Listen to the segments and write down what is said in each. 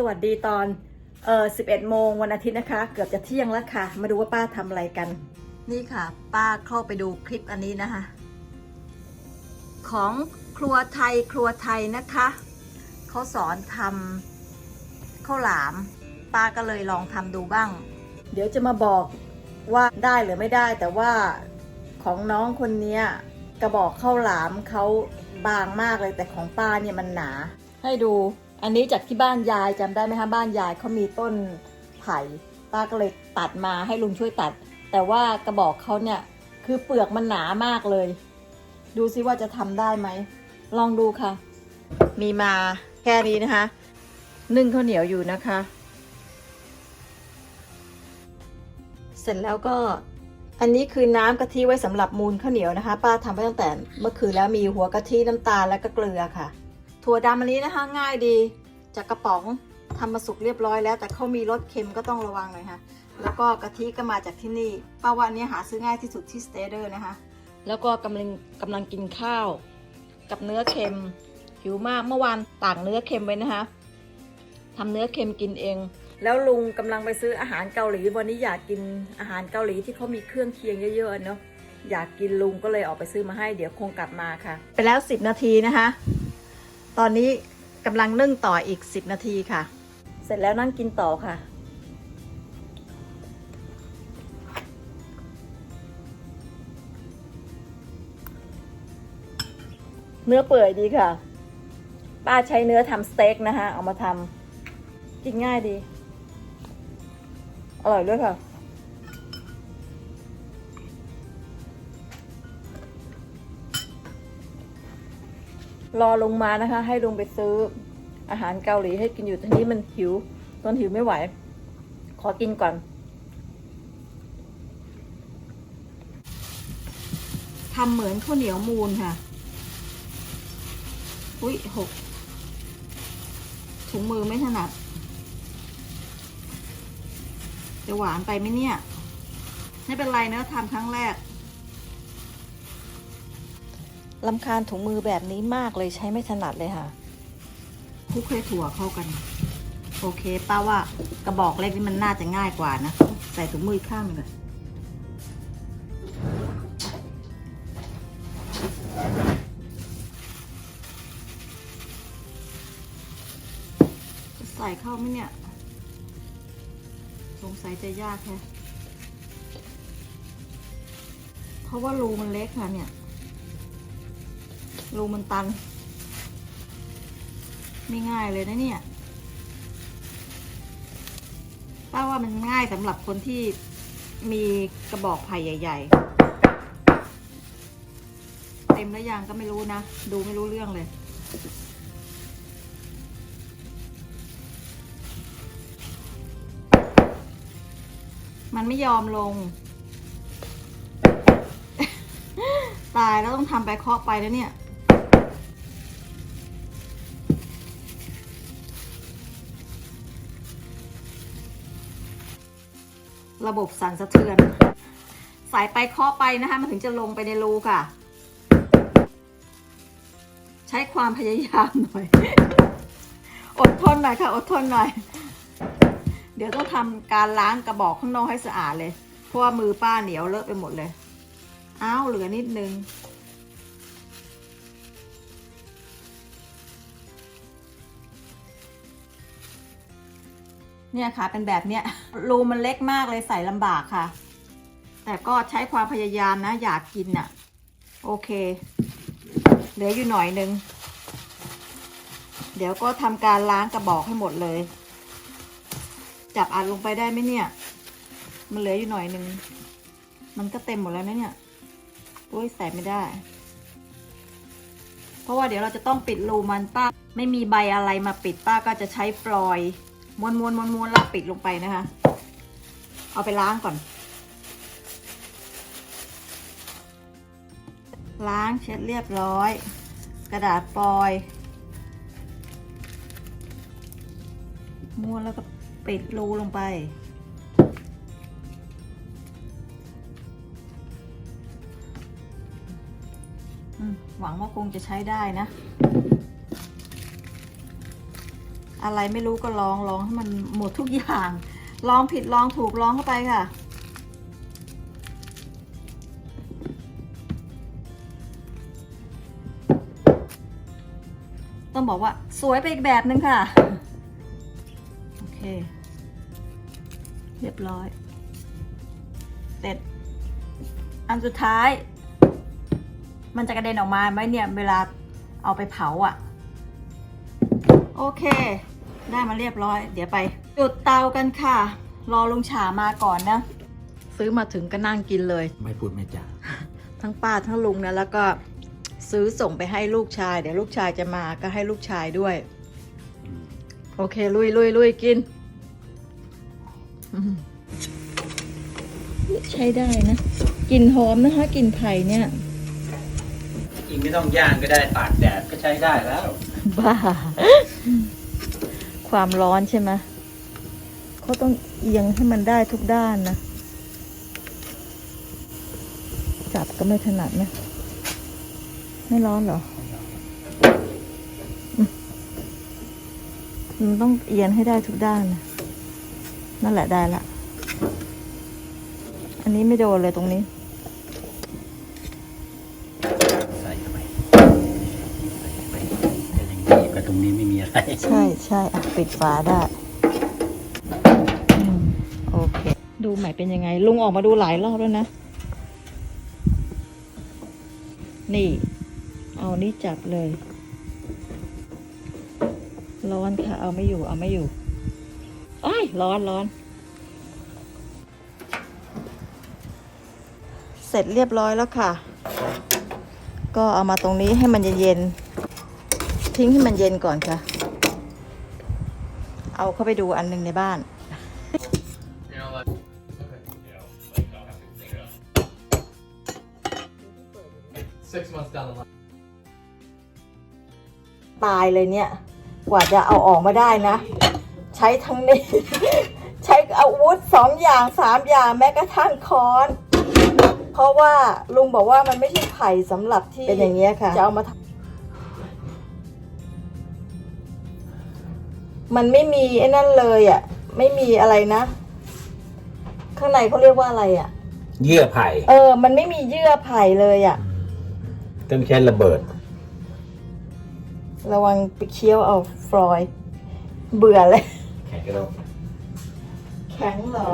สวัสดีตอนเออ11 โมงวันอาทิตย์นะคะ เกือบจะเที่ยงแล้วค่ะ มาดูว่าป้าทำอะไรกัน นี่ค่ะ ป้าเข้าไปดูคลิปอันนี้นะคะ ของครัวไทยครัวไทยนะคะ เขาสอนทำข้าวหลาม ป้าก็เลยลองทำดูบ้าง เดี๋ยวจะมาบอกว่าได้หรือไม่ได้ แต่ว่าของน้องคนเนี้ยกระบอกข้าวหลามเขาบางมากเลยแต่ของป้าเนี่ยมันหนา ให้ดู อันนี้จากที่บ้านยายจำได้ไหมคะบ้านยายเขามีต้นไผ่ป้าก็เลยตัดมาให้ลุงช่วยตัด แต่ว่ากระบอกเขาเนี่ยคือเปลือกมันหนามากเลย ดูซิว่าจะทำได้ไหม ลองดูค่ะ มีมาแค่นี้นะคะ นึ่งข้าวเหนียวอยู่นะคะ เสร็จแล้วก็อันนี้คือน้ำกะทิไว้สำหรับมูลข้าวเหนียวนะคะ ป้าทำไว้ตั้งแต่เมื่อคืนแล้วมีหัวกะทิน้ำตาลและก็เกลือค่ะ ถั่วดำอันนี้นะคะง่ายดี จากกระป๋องทำมาสุกเรียบร้อยแล้ว แต่เขามีรสเค็มก็ต้องระวังหน่อยค่ะ แล้วก็กะทิก็มาจากที่นี่ป้าว่าอันนี้หาซื้อง่ายที่สุดที่สเตเดอร์นะคะ แล้วก็กำลังกำลังกินข้าว กับเนื้อเค็มหิวมากเมื่อวานต่างเนื้อเค็มไว้นะคะทำเนื้อเค็มกินเอง แล้วลุงกำลังไปซื้ออาหารเกาหลีวันนี้อยากกินอาหารเกาหลีที่เขามีเครื่องเคียงเยอะๆเนาะอยากกินลุงก็เลยออกไปซื้อมาให้เดี๋ยวคงกลับมาค่ะ ไปแล้ว 10 นาทีนะคะ ตอนนี้กำลังนึ่งต่ออีก 10 นาทีค่ะ เสร็จแล้วนั่งกินต่อค่ะ เนื้อเปื่อยดีค่ะ ป้าใช้เนื้อทำสเต็กนะคะ เอามาทำกินง่ายดี อร่อยด้วยค่ะ รอลงมานะคะ ให้ลุงไปซื้ออาหารเกาหลีให้กินอยู่ทีนี้มันหิว ตอนหิวไม่ไหว ขอกินก่อนทำเหมือนข้าวเหนียวมูนค่ะ อุ้ยหกถุงมือไม่ถนัด จะหวานไปไหมเนี่ย ไม่เป็นไรเนอะทำครั้งแรก ลำคาญถุงมือแบบนี้มากเลยใช้ไม่ถนัดเลยค่ะคลุกให้ถั่วเข้ากัน โอเคป้าว่ากระบอกเล็กนี่มันน่าจะง่ายกว่านะ ใส่ถุงมือข้างเลยใส่เข้าไหมเนี่ย สงสัยจะยากแค่เพราะว่ารูมันเล็กค่ะเนี่ย รูมันตัน ไม่ง่ายเลยนะเนี่ยป้าว่ามันง่ายสำหรับคนที่มีกระบอกไผ่ใหญ่ ๆ เต็มแล้วยังก็ไม่รู้นะ ดูไม่รู้เรื่องเลย มันไม่ยอมลง ตายแล้วต้องทำไปเคาะไปแล้วเนี่ย ระบบสั่นสะเทือน สายไปเคาะไปนะคะมันถึงจะลงไปในรูค่ะ ใช้ความพยายามหน่อย อดทนหน่อยค่ะอดทนหน่อย เดี๋ยวต้องทำการล้างกระบอกข้างนอกให้สะอาดเลย เพราะว่ามือป้าเหนียวเลอะไปหมดเลย อ้าวเหลือนิดนึง เนี่ยค่ะเป็นแบบเนี้ยรูมันเล็กมากเลยใส่ลำบากค่ะ แต่ก็ใช้ความพยายามนะ อยากกินน่ะ โอเค เหลืออยู่หน่อยนึง เดี๋ยวก็ทำการล้างกระบอกให้หมดเลย จับอัดลงไปได้ไหมเนี่ย มันเหลืออยู่หน่อยนึง มันก็เต็มหมดแล้วนะเนี่ยโอ้ยใส่ไม่ได้ เพราะว่าเดี๋ยวเราจะต้องปิดรูมันป้า ไม่มีใบอะไรมาปิดป้าก็จะใช้ฟลอย ม้วนม้วนม้วนม้วนแล้วปิดลงไปนะคะ เอาไปล้างก่อน ล้างเช็ดเรียบร้อย กระดาษฟอยม้วนแล้วก็ปิดรูลงไป หวังว่าคงจะใช้ได้นะ อะไรไม่รู้ก็ลองลองให้มันหมดทุกอย่างลองผิดลองถูกลองเข้าไปค่ะ ต้องบอกว่าสวยไปอีกแบบนึงค่ะ โอเค เรียบร้อย เสร็จ อันสุดท้าย มันจะกระเด็นออกมาไหมเนี่ย เวลาเอาไปเผาอะ่ะ โอเค ได้มาเรียบร้อย เดี๋ยวไป จุดเตากันค่ะ รอลุงฉามาก่อนนะ ซื้อมาถึงก็นั่งกินเลย ไม่พูดไม่จาทั้งป้าทั้งลุงนะแล้วก็ซื้อส่งไปให้ลูกชาย เดี๋ยวลูกชายจะมาก็ให้ลูกชายด้วยอืมโอเค ลุยลุยลุยกินอืมใช้ได้นะกลิ่นหอมนะคะกลิ่นไผ่เนี่ยจริงไม่ต้องย่างก็ได้ตากแดดก็ใช้ได้แล้ว บ้า ความร้อนใช่ไหมเขาต้องเอียงให้มันได้ทุกด้านนะ จับก็ไม่ถนัดนะไม่ร้อนเหรอ มันต้องเอียงให้ได้ทุกด้านนะนั่นแหละได้ละ อันนี้ไม่โดนเลยตรงนี้ ใส่เข้าไปใส่เข้าไปแต่ยังดีกับตรงนี้ไม่มี อะไรใช่ใช่อะปิดฝาได้อืมโอเค ดูใหม่เป็นยังไง ลุงออกมาดูหลายรอบแล้วนะ นี่ เอานี่จับเลย ร้อนค่ะ เอาไม่อยู่ เอาไม่อยู่อ้ายร้อนร้อน เสร็จเรียบร้อยแล้วค่ะ ก็เอามาตรงนี้ให้มันเย็นๆ ทิ้งให้มันเย็นก่อนค่ะ เอาเข้าไปดูอันหนึ่งในบ้าน Six months down the line. ตายเลยเนี่ย กว่าจะเอาออกมาได้นะ ใช้ทั้งนี้ ใช้อาวุธสองอย่างสามอย่างแม้กระทั่งค้อน เพราะว่าลุงบอกว่ามันไม่ใช่ไผ่สำหรับที่เป็นอย่างเงี้ยค่ะ จะเอามาทำ มันไม่มีไอ้นั่นเลยอะ ไม่มีอะไรนะ ข้างในเขาเรียกว่าอะไรอะ เยื่อไผ่เออ มันไม่มีเยื่อไผ่เลยอะ ต้องใช้ระเบิด ระวังไปเคี้ยวเอาฟลอยด์เบื่อเลย แข็งกระโดดแข็งเหรอ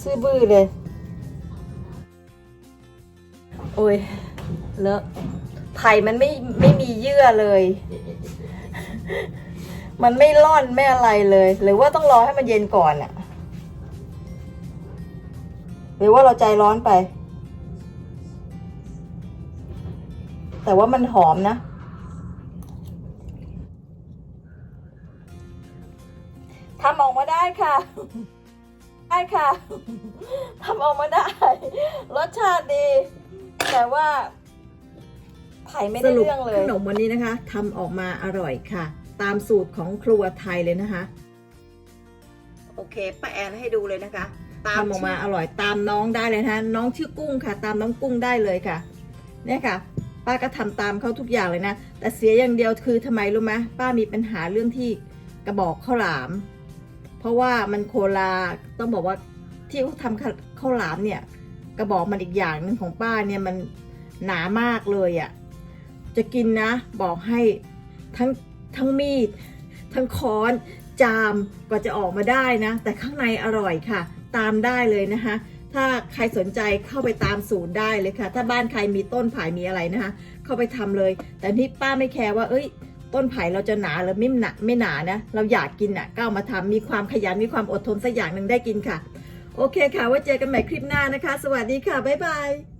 ซื้อบื้อเลย โอ้ยเลอะ ไผ่มันไม่ไม่มีเยื่อเลย มันไม่ร่อนไม่อะไรเลย หรือว่าต้องรอให้มันเย็นก่อนอะหรือว่าเราใจร้อนไป แต่ว่ามันหอมนะ ทำออกมาได้ค่ะ ได้ค่ะ ทำออกมาได้ รสชาติดี แต่ว่า ไผ่ไม่ได้เรื่องเลย ขนมวันนี้นะคะทำออกมาอร่อยค่ะ ตามสูตรของครัวไทยเลยนะคะ โอเคป้าแอนให้ดูเลยนะคะ ตามออกมาอร่อยตามน้องได้เลยนะคะน้องชื่อกุ้งค่ะ ตามน้องกุ้งได้เลยค่ะ เนี่ยค่ะ ป้าก็ทำตามเขาทุกอย่างเลยนะ แต่เสียอย่างเดียวคือทำไมรู้ไหมป้ามีปัญหาเรื่องที่กระบอกข้าวหลาม เพราะว่ามันโคลาต้องบอกว่าที่เขาทำข้าวหลามเนี่ย กระบอกมันอีกอย่างหนึ่งของป้าเนี่ยมันหนามากเลยอะ่ะ จะกินนะ บอกให้ทั้งทั้งมีด ทั้งค้อนจามกว่าจะออกมาได้นะ แต่ข้างในอร่อยค่ะ ตามได้เลยนะคะ ถ้าใครสนใจเข้าไปตามสูตรได้เลยค่ะ ถ้าบ้านใครมีต้นไผ่มีอะไรนะคะ เข้าไปทำเลย แต่ที่ป้าไม่แคร์ว่า เอ้ย ต้นไผ่เราจะหนาหรือไม่หนาไม่หนานะ เราอยากกินอะก็เอามาทำมีความขยันมีความอดทนสักอย่างหนึ่งได้กินค่ะ โอเคค่ะไว้เจอกันใหม่คลิปหน้านะคะ สวัสดีค่ะบ๊ายบาย